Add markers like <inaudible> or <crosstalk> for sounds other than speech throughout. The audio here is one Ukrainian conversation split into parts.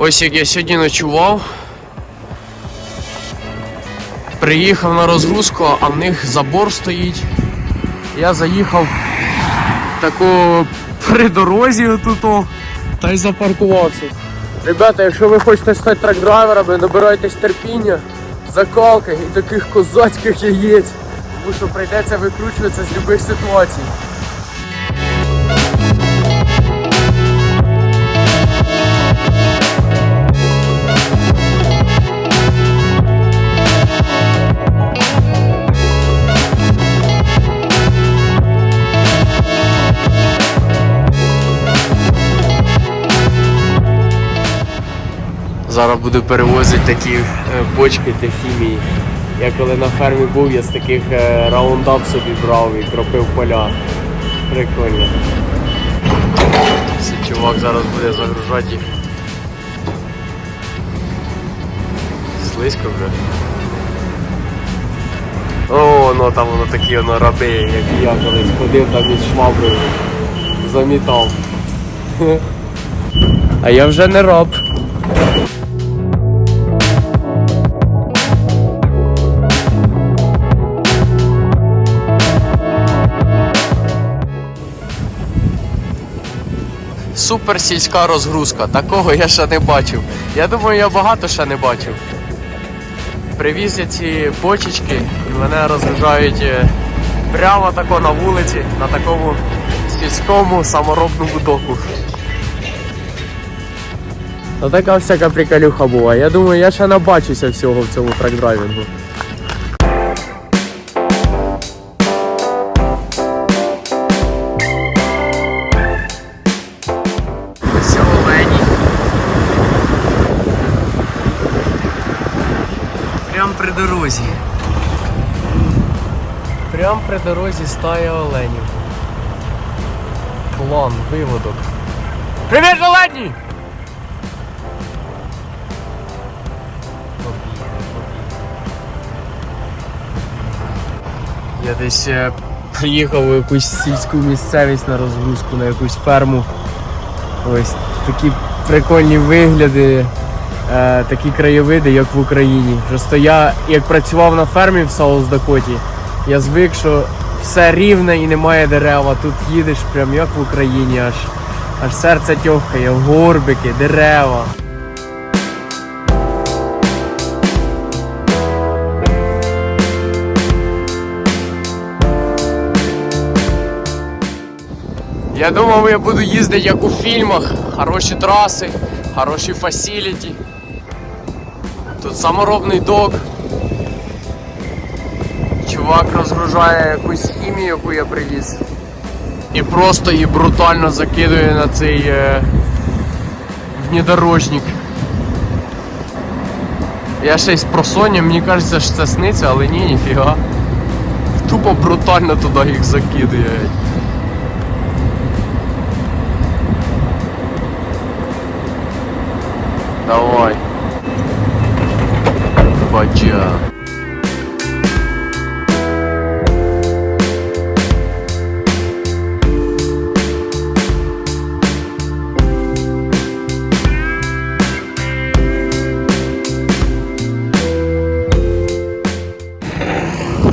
Ось як я сьогодні ночував. Приїхав на розгрузку, а в них забор стоїть. Я заїхав тако при дорозі отут та й запаркувався. Ребята, якщо ви хочете стати трак-драйверами, набирайтесь терпіння, закалки і таких козацьких яєць, тому що прийдеться викручуватися з будь-яких ситуацій. Зараз буду перевозити такі е, бочки та хімії. Я коли на фермі був, я з таких е, раундап собі брав і кропив поля. Прикольно. Цей чувак зараз буде загружати. Слизько вже. О, ну там воно такі воно раби, як я колись ходив там із шваброю. Замітав. <laughs> А я вже не раб. Супер сільська розгрузка. Такого я ще не бачив. Я думаю, я багато ще не бачив. Привіз я ці бочечки і мене розгружають е, прямо тако на вулиці, на такому сільському саморобному доку. Та така всяка приколюха була. Я думаю, я ще набачуся всього в цьому трак-драйвінгу. Прям при дорозі стає оленів. План, виводок. Привіт, олені! Я десь е, приїхав у якусь сільську місцевість на розгрузку, на якусь ферму. Ось такі прикольні вигляди, е, такі краєвиди, як в Україні. Просто я, як працював на фермі в Саус Дакоті, я звик, що все рівне і немає дерев, а тут їдеш прям як в Україні, аж, аж серце тьохкає, горбики, дерева. Я думав, я буду їздити як у фільмах. Хороші траси, хороші фасіліті. Тут саморобний док. Чувак розгружає якусь хімію, яку я привіз. І просто її брутально закидує на цей е, внедорожник. Я ще й з просоння, мені кажеться, що це сниться, але ні, ніфіга. Тупо брутально туди їх закидує. Давай. Бача.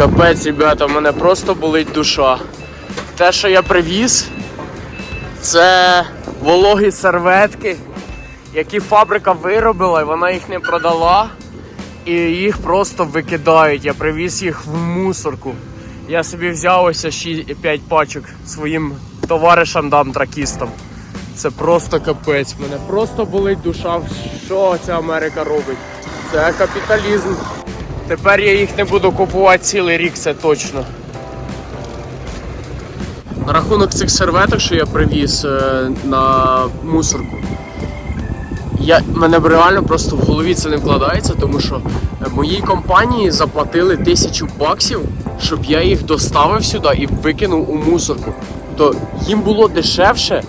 Капець, ребята, в мене просто болить душа. Те, що я привіз, це вологі серветки які фабрика виробила, і вона їх не продала, і їх просто викидають. Я привіз їх в мусорку. Я собі взяв ось 5 пачок своїм товаришам дам тракістам. Це просто капець. Мене просто болить душа, що ця Америка робить. Це капіталізм. Тепер я їх не буду купувати цілий рік, це точно. На рахунок цих серветок, що я привіз е, на мусорку. Я, мене реально просто в голові це не вкладається, тому що е, моїй компанії заплатили тисячу баксів, щоб я їх доставив сюди і викинув у мусорку. То їм було дешевше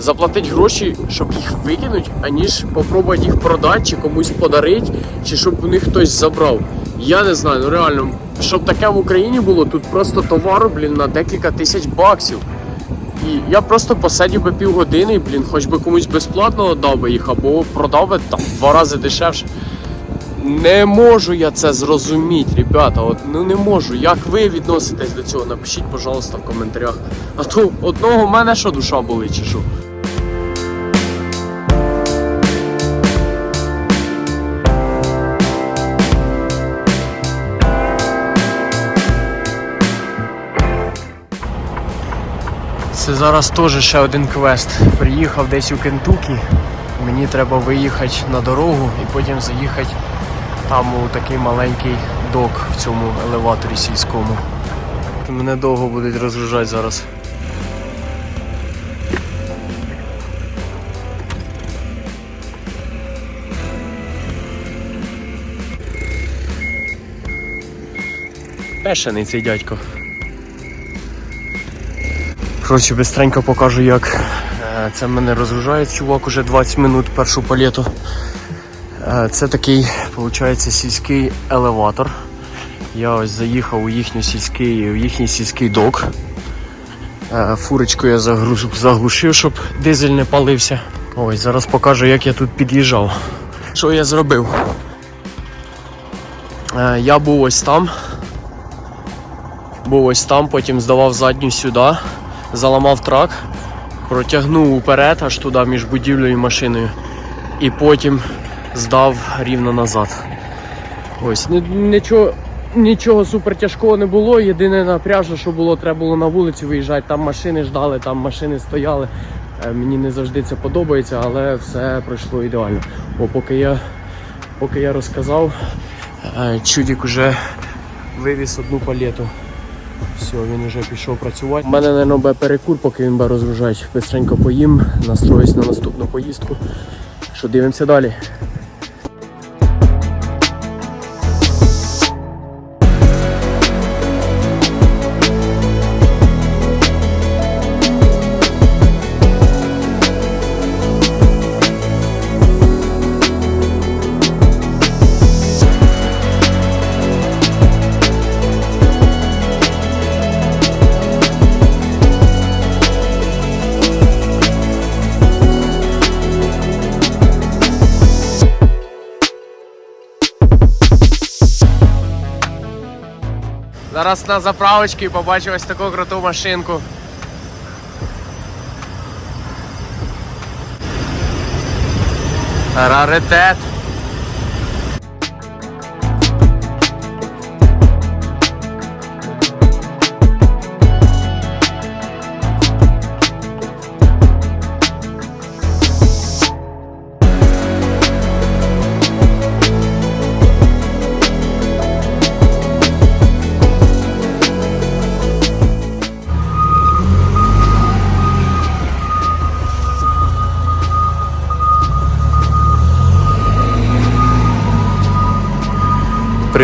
заплатити гроші, щоб їх викинути, аніж спробувати їх продати чи комусь подарити, чи щоб у них хтось забрав. Я не знаю, ну реально, щоб таке в Україні було, тут просто товару, блін, на декілька тисяч баксів. І я просто посидів би півгодини, і, блін, хоч би комусь безплатно дав би їх, або продав би там два рази дешевше. Не можу я це зрозуміти, ребята. От ну не можу. Як ви відноситесь до цього? Напишіть, пожалуйста, в коментарях. А то одного в мене що душа болить, чи що? Це зараз теж ще один квест. Приїхав десь у Кентукі. Мені треба виїхати на дорогу і потім заїхати там у такий маленький док в цьому елеваторі сільському. Мене довго будуть розгружати зараз. Пешений цей дядько. Коротше, бистренько покажу, як е, це мене розгружає чувак уже 20 минут першу палету. Е, Це такий, виходить, сільський елеватор. Я ось заїхав у їхній сільський, у їхній сільський док. Е, Фурочку я заглушив, щоб дизель не палився. Ось, зараз покажу, як я тут під'їжджав. Що я зробив? Я був ось там. Був ось там, потім здавав задню сюди, заламав трак, протягнув уперед, аж туди між будівлею і машиною. І потім здав рівно назад. Ось, нічого, нічого супер тяжкого не було. Єдине напряжно, що було, треба було на вулицю виїжджати. Там машини ждали, там машини стояли. Е, Мені не завжди це подобається, але все пройшло ідеально. Бо поки я, поки я розказав, е, чудік уже вивіз одну палету. Все, він вже пішов працювати. У мене, мабуть, бе перекур, поки він бе розгружати. Бистренько поїм, настроюсь на наступну поїздку. Що дивимося далі. Зараз на заправочці побачив ось таку круту машинку. Раритет.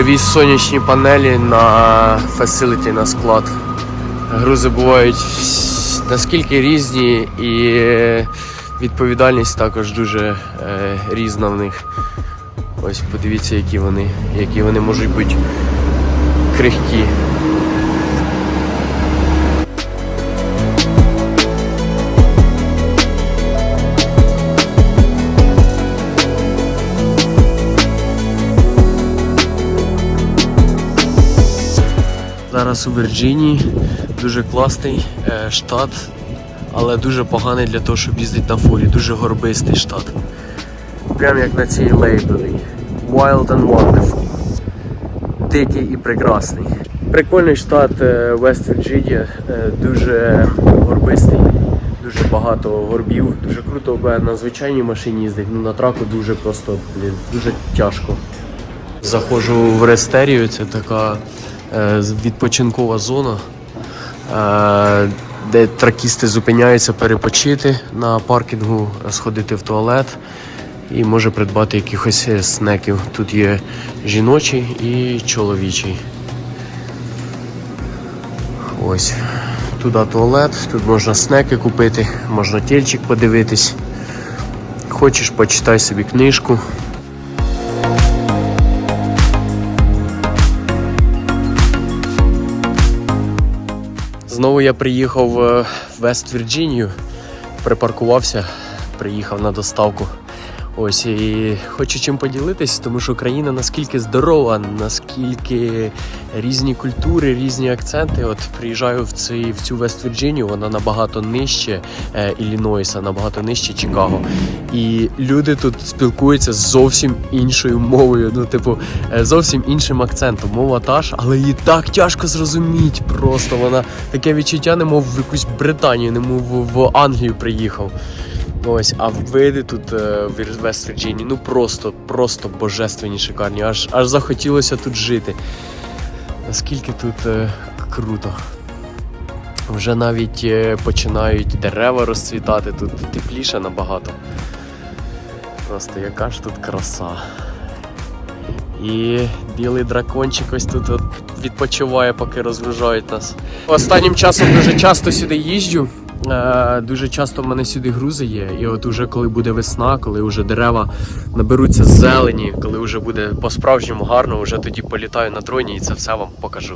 Привіз сонячні панелі на фасиліті на склад. Грузи бувають наскільки різні і відповідальність також дуже е, різна в них. Ось подивіться, які вони, які вони можуть бути крихкі. Зараз у Вірджинії дуже класний е, штат, але дуже поганий для того, щоб їздити на фурі. Дуже горбистий штат. Прям як на цій лейбелі. Wild and Wonderful. Дикий і прекрасний. Прикольний штат е, West Virginia, е, дуже горбистий, дуже багато горбів, дуже круто бе, на звичайній машині їздить, ну на траку дуже просто блін, дуже тяжко. Заходжу в Рестерію, це така відпочинкова зона, е, де тракісти зупиняються перепочити на паркінгу, сходити в туалет і може придбати якихось е, снеків. Тут є жіночий і чоловічий. Ось. Туди туалет, тут можна снеки купити, можна тільчик подивитись. Хочеш, почитай собі книжку. Знову я приїхав е, в Вест Вірджинію. Припаркувався, приїхав на доставку. Ось і хочу чим поділитись, тому що країна наскільки здорова, наскільки різні культури, різні акценти. От приїжджаю в цей в цю Вест Вірджинію, вона набагато нижче е, Іллінойса, набагато нижче Чикаго. І люди тут спілкуються з зовсім іншою мовою. Ну, типу, е, зовсім іншим акцентом. Мова та ж, але її так тяжко зрозуміти. Просто вона таке відчуття, немов в якусь Британію, немов в Англію приїхав. Ось, а види тут е, в Вест Вірджинії, ну просто, просто божественні, шикарні. Аж, аж захотілося тут жити. Наскільки тут е, круто. Вже навіть е, починають дерева розцвітати, тут тепліше набагато. Просто яка ж тут краса. І білий дракончик ось тут от відпочиває, поки розгружають нас. Останнім часом дуже часто сюди їжджу. Е, Дуже часто в мене сюди грузи є. І от уже коли буде весна, коли вже дерева наберуться зелені, коли вже буде по-справжньому гарно, вже тоді політаю на дроні і це все вам покажу.